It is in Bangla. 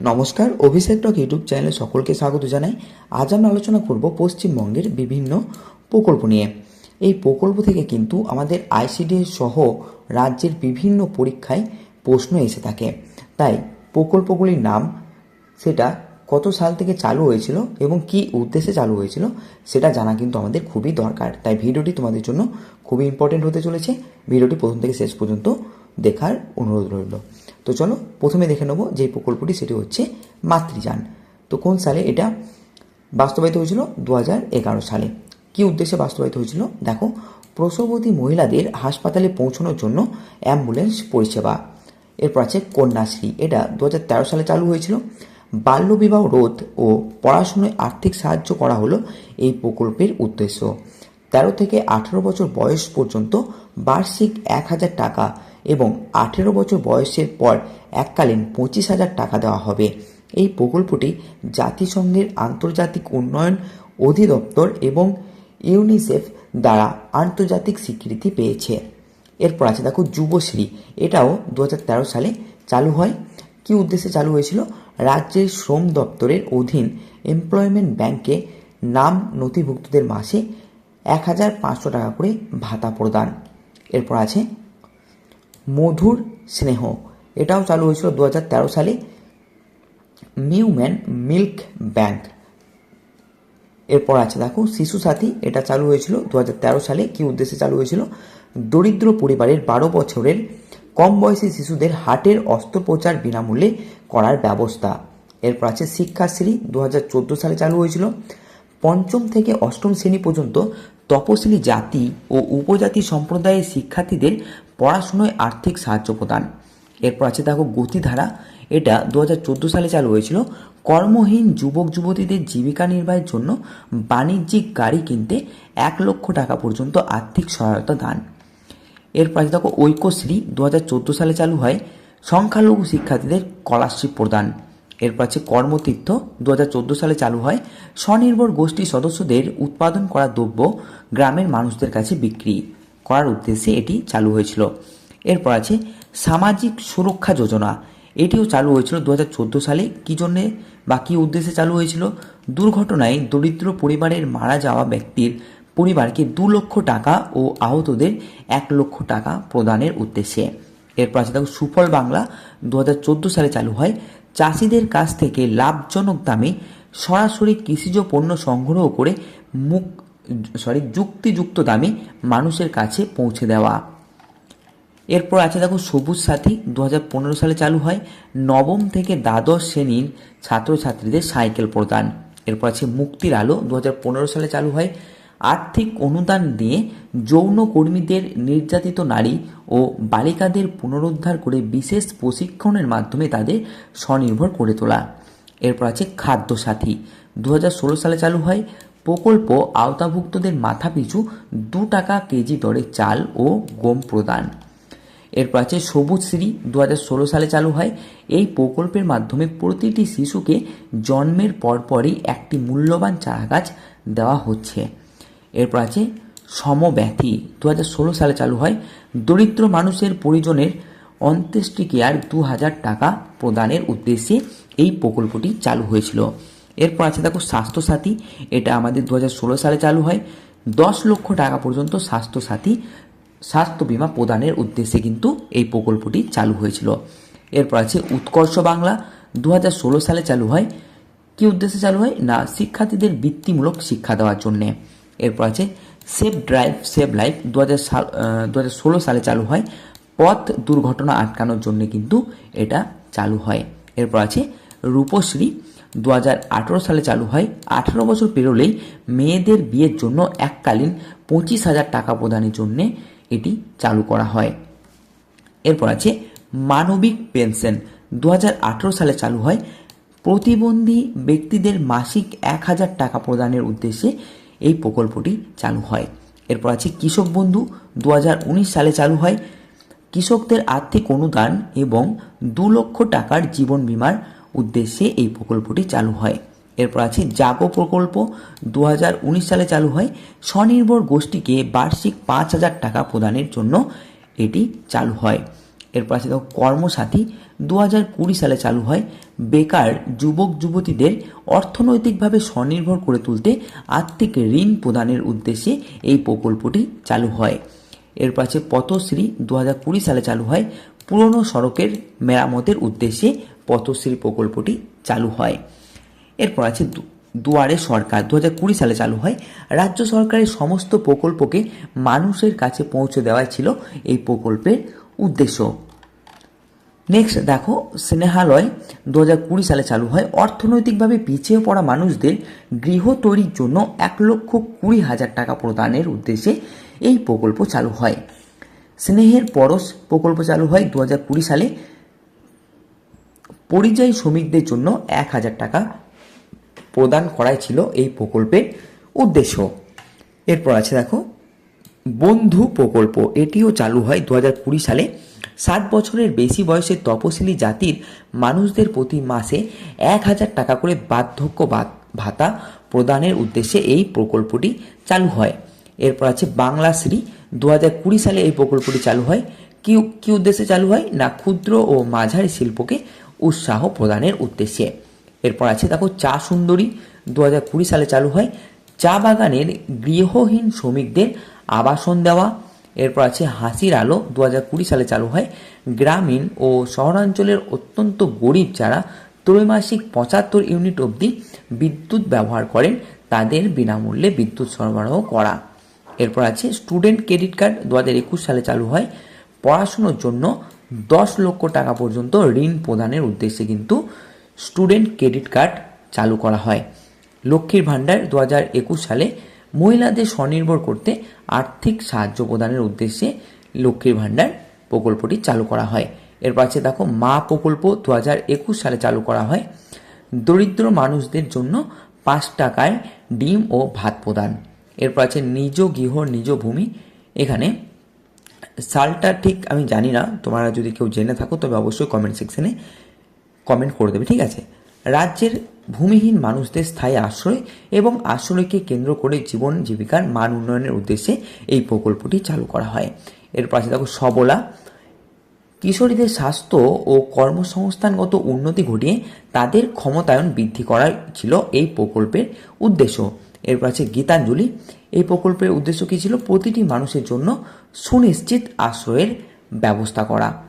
নমস্কার, অভিষেক টক ইউটিউব চ্যানেলে সকলকে স্বাগত জানাই। আজ আমরা আলোচনা করব পশ্চিমবঙ্গের বিভিন্ন প্রকল্প নিয়ে। এই প্রকল্প থেকে কিন্তু আমাদের আইসিডি সহ রাজ্যের বিভিন্ন পরীক্ষায় প্রশ্ন এসে থাকে। তাই প্রকল্পগুলির নাম, সেটা কত সাল থেকে চালু হয়েছিল এবং কি উদ্দেশ্যে চালু হয়েছিল, সেটা জানা কিন্তু আমাদের খুবই দরকার। তাই ভিডিওটি তোমাদের জন্য খুবই ইম্পর্টেন্ট হতে চলেছে। ভিডিওটি প্রথম থেকে শেষ পর্যন্ত দেখার অনুরোধ রইল। তো চলো প্রথমে দেখে নেব যে প্রকল্পটি সেটি হচ্ছে মাতৃযান। তো কোন সালে এটা? বাস্তবায়িত হয়েছিল দু সালে। কি উদ্দেশ্যে বাস্তবায়িত হয়েছিল? দেখো, প্রসবতী মহিলাদের হাসপাতালে পৌঁছানোর জন্য অ্যাম্বুলেন্স পরিষেবা। এরপর আছে কন্যাশ্রী। এটা দু হাজার তেরো সালে চালু হয়েছিল। বাল্যবিবাহ রোধ ও পড়াশুনোয় আর্থিক সাহায্য করা হলো এই প্রকল্পের উদ্দেশ্য। তেরো থেকে আঠেরো বছর বয়স পর্যন্ত বার্ষিক এক হাজার টাকা এবং আঠেরো বছর বয়সের পর এককালীন পঁচিশ হাজার টাকা দেওয়া হবে। এই প্রকল্পটি জাতিসংঘের আন্তর্জাতিক উন্নয়ন অধিদপ্তর এবং ইউনিসেফ দ্বারা আন্তর্জাতিক স্বীকৃতি পেয়েছে। এরপর আছে দেখো যুবশ্রী। এটাও দু হাজার তেরো সালে চালু হয়। কি উদ্দেশ্যে চালু হয়েছিল? রাজ্যের শ্রম দপ্তরের অধীন এমপ্লয়মেন্ট ব্যাংকে নাম নথিভুক্তদের মাসে এক হাজার পাঁচশো টাকা করে ভাতা প্রদান। এরপর আছে মধুর স্নেহ। এটাও চালু হয়েছিল দু হাজার তেরো সালে নিউম্যান মিল্ক ব্যাংক। এরপর আছে দেখো, শিশু সাথী, এটা চালু হয়েছিল দু হাজার তেরো সালে। কি উদ্দেশ্যে চালু হয়েছিল? দরিদ্র পরিবারের বারো বছরের কম বয়সী শিশুদের হার্টের অস্ত্রোপচার বিনামূল্যে করার ব্যবস্থা। এরপর আছে শিক্ষাশ্রী দু হাজার চোদ্দ সালে চালু হয়েছিল। পঞ্চম থেকে অষ্টম শ্রেণি পর্যন্ত তপশিলি জাতি ও উপজাতি সম্প্রদায়ের শিক্ষার্থীদের পড়াশুনোয় আর্থিক সাহায্য প্রদান। এরপর আছে দেখো গতিধারা। এটা দু হাজার চোদ্দ সালে চালু হয়েছিল। কর্মহীন যুবক যুবতীদের জীবিকা নির্বাহের জন্য বাণিজ্যিক গাড়ি কিনতে এক লক্ষ টাকা পর্যন্ত আর্থিক সহায়তা দান। এরপর আছে দেখো ঐক্যশ্রী। দু হাজার চোদ্দ সালে চালু হয়। সংখ্যালঘু শিক্ষার্থীদের স্কলারশিপ প্রদান। এরপর আছে কর্মতীর্থ দু হাজার চোদ্দ সালে চালু হয়। স্বনির্ভর গোষ্ঠীর সদস্যদের উৎপাদন করা দ্রব্য গ্রামের মানুষদের কাছে বিক্রি করার উদ্দেশ্যে এটি চালু হয়েছিল। এরপর আছে সামাজিক সুরক্ষা যোজনা। এটিও চালু হয়েছিল দু হাজার চোদ্দ সালে। কী জন্যে বা কী উদ্দেশ্যে চালু হয়েছিল? দুর্ঘটনায় দরিদ্র পরিবারের মারা যাওয়া ব্যক্তির পরিবারকে দু লক্ষ টাকা ও আহতদের এক লক্ষ টাকা প্রদানের উদ্দেশ্যে। এরপর আছে দেখো সুফল বাংলা। দু হাজার চোদ্দ সালে চালু হয়। চাষিদের কাছ থেকে লাভজনক দামে সরাসরি কৃষিজ পণ্য সংগ্রহ করে মুখ সরি যুক্তিযুক্ত দামে মানুষের কাছে পৌঁছে দেওয়া। এরপর আছে দেখো সবুজ সাথী দু হাজার পনেরো সালে চালু হয়। নবম থেকে দ্বাদশ শ্রেণির ছাত্রছাত্রীদের সাইকেল প্রদান। এরপর আছে মুক্তির আলো দু হাজার পনেরো সালে চালু হয়। আর্থিক অনুদান দিয়ে যৌন কর্মীদের নির্যাতিত নারী ও বালিকাদের পুনরুদ্ধার করে বিশেষ প্রশিক্ষণের মাধ্যমে তাদের স্বনির্ভর করে তোলা। এরপর আছে খাদ্য সাথী দু হাজার ষোলো সালে চালু হয় প্রকল্প। আওতাভুক্তদের মাথাপিছু দু টাকা কেজি দরে চাল ও গম প্রদান। এরপর আছে সবুজ শ্রী দু সালে চালু হয় এই প্রকল্পের মাধ্যমে প্রতিটি শিশুকে জন্মের পরপরই একটি মূল্যবান চারা গাছ দেওয়া হচ্ছে। এরপর আছে সমব্যথী। দু হাজার সালে চালু হয় দরিদ্র মানুষের পরিজনের অন্ত্যেষ্টিক্রিয়ার দু হাজার টাকা প্রদানের উদ্দেশ্যে এই প্রকল্পটি চালু হয়েছিল। এরপর আছে দেখো স্বাস্থ্যসাথী। এটা আমাদের দু হাজার ষোলো সালে চালু হয়। দশ লক্ষ টাকা পর্যন্ত স্বাস্থ্যসাথী, স্বাস্থ্য বিমা প্রদানের উদ্দেশ্যে কিন্তু এই প্রকল্পটি চালু হয়েছিল। এরপর আছে উৎকর্ষ বাংলা। দু হাজার ষোলো সালে চালু হয়। কি উদ্দেশ্যে চালু হয়? না, শিক্ষার্থীদের বৃত্তিমূলক শিক্ষা দেওয়ার জন্যে। এরপর আছে সেফ ড্রাইভ, সেভ লাইফ দু হাজার সাল দু হাজার ষোলো সালে চালু হয়। পথ দুর্ঘটনা আটকানোর জন্য কিন্তু এটা চালু হয়। এরপর আছে রূপশ্রী দু হাজার আঠেরো সালে চালু হয়। আঠারো বছর পেরোলেই মেয়েদের বিয়ের জন্য এককালীন পঁচিশ হাজার টাকা প্রদানের জন্যে এটি চালু করা হয়। এরপর আছে মানবিক পেনশন দু হাজার আঠেরো সালে চালু হয়। প্রতিবন্ধী ব্যক্তিদের মাসিক এক হাজার টাকা প্রদানের উদ্দেশ্যে এই প্রকল্পটি চালু হয়। এরপর আছে কৃষক বন্ধু দু হাজার উনিশ সালে চালু হয়। কৃষকদের আর্থিক অনুদান এবং দু লক্ষ টাকার জীবন বিমার উদ্দেশ্যে এই প্রকল্পটি চালু হয়। এরপর আছে জাগো প্রকল্প দু হাজার উনিশ সালে চালু হয়। স্বনির্ভর গোষ্ঠীকে বার্ষিক পাঁচ হাজার টাকা প্রদানের জন্য এটি চালু হয়। এরপর আছে কর্মসাথী দু হাজার কুড়ি সালে চালু হয় বেকার যুবক যুবতীদের অর্থনৈতিকভাবে স্বনির্ভর করে তুলতে আর্থিক ঋণ প্রদানের উদ্দেশ্যে এই প্রকল্পটি চালু হয়। এরপর আছে পথশ্রী দু হাজার কুড়ি সালে চালু হয়। পুরনো সড়কের মেরামতের উদ্দেশ্যে পথশ্রী প্রকল্পটি চালু হয়। এরপর আছে দুয়ারে সরকার। দু হাজার কুড়ি সালে চালু হয়। রাজ্য সরকারের সমস্ত প্রকল্পকে মানুষের কাছে পৌঁছে দেওয়াই ছিল এই প্রকল্পের উদ্দেশ্য। নেক্সট দেখো, স্নেহালয় দু হাজার কুড়ি সালে চালু হয়। অর্থনৈতিকভাবে পিছিয়ে পড়া মানুষদের গৃহ তৈরির জন্য এক লক্ষ কুড়ি হাজার টাকা প্রদানের উদ্দেশ্যে এই প্রকল্প চালু হয়। স্নেহের পরশ প্রকল্প চালু হয় দু হাজার কুড়ি সালে। পরিযায়ী শ্রমিকদের জন্য এক হাজার টাকা প্রদান করাই ছিল এই প্রকল্পের উদ্দেশ্য। এরপর আছে দেখো, বন্ধু প্রকল্প। এটিও চালু হয় দু হাজার কুড়ি সালে। ষাট বছরের বেশি বয়সের তপশিলি জাতির মানুষদের প্রতি মাসে এক হাজার টাকা করে বার্ধক্য ভাত- প্রদানের উদ্দেশ্যে এই প্রকল্পটি চালু হয়। এরপর আছে বাংলাশ্রী দু হাজার কুড়ি সালে এই প্রকল্পটি চালু হয়। কি কি উদ্দেশ্যে চালু হয়? না, ক্ষুদ্র ও মাঝারি শিল্পকে উৎসাহ প্রদানের উদ্দেশ্যে। এরপর আছে দেখো চা সুন্দরী। দু হাজার কুড়ি সালে চালু হয়। চা বাগানের গৃহহীন শ্রমিকদের আবাসন দেওয়া। এরপর আছে হাসির আলো দু হাজার কুড়ি সালে চালু হয়। গ্রামীণ ও শহরাঞ্চলের অত্যন্ত গরিব যারা ত্রৈমাসিক পঁচাত্তর ইউনিট অবধি বিদ্যুৎ ব্যবহার করেন, তাদের বিনামূল্যে বিদ্যুৎ সরবরাহ করা। এরপর আছে স্টুডেন্ট ক্রেডিট কার্ড দু হাজার একুশ সালে চালু হয়। পড়াশুনোর জন্য দশ লক্ষ টাকা পর্যন্ত ঋণ প্রদানের উদ্দেশ্যে কিন্তু স্টুডেন্ট ক্রেডিট কার্ড চালু করা হয়। লক্ষ্মীর ভাণ্ডার দু হাজার একুশ সালে মহিলাদের স্বনির্ভর করতে আর্থিক সাহায্য প্রদানের উদ্দেশ্যে লক্ষ্মীর ভাণ্ডার প্রকল্পটি চালু করা হয়। এর আছে দেখো, মা প্রকল্প দু হাজার একুশ সালে চালু করা হয়। দরিদ্র মানুষদের জন্য পাঁচ টাকায় ডিম ও ভাত প্রদান। এরপর আছে নিজ গৃহ, নিজ ভূমি। এখানে সালটা ঠিক আমি জানি না, তোমরা যদি কেউ জেনে থাকো, তবে অবশ্যই কমেন্ট সেকশনে কমেন্ট করে দেবে, ঠিক আছে? রাজ্যের ভূমিহীন মানুষদের স্থায়ী আশ্রয় এবং আশ্রয়কে কেন্দ্র করে জীবন জীবিকার মান উন্নয়নের উদ্দেশ্যে এই প্রকল্পটি চালু করা হয়। এর পাশে দেখো সবলা। কিশোরীদের স্বাস্থ্য ও কর্মসংস্থানগত উন্নতি ঘটিয়ে তাদের ক্ষমতায়ন বৃদ্ধি করা ছিল এই প্রকল্পের উদ্দেশ্য। এরপর আছে গীতাঞ্জলি। এই প্রকল্পের উদ্দেশ্য কী ছিল? প্রতিটি মানুষের জন্য সুনিশ্চিত আশ্রয়ের ব্যবস্থা করা।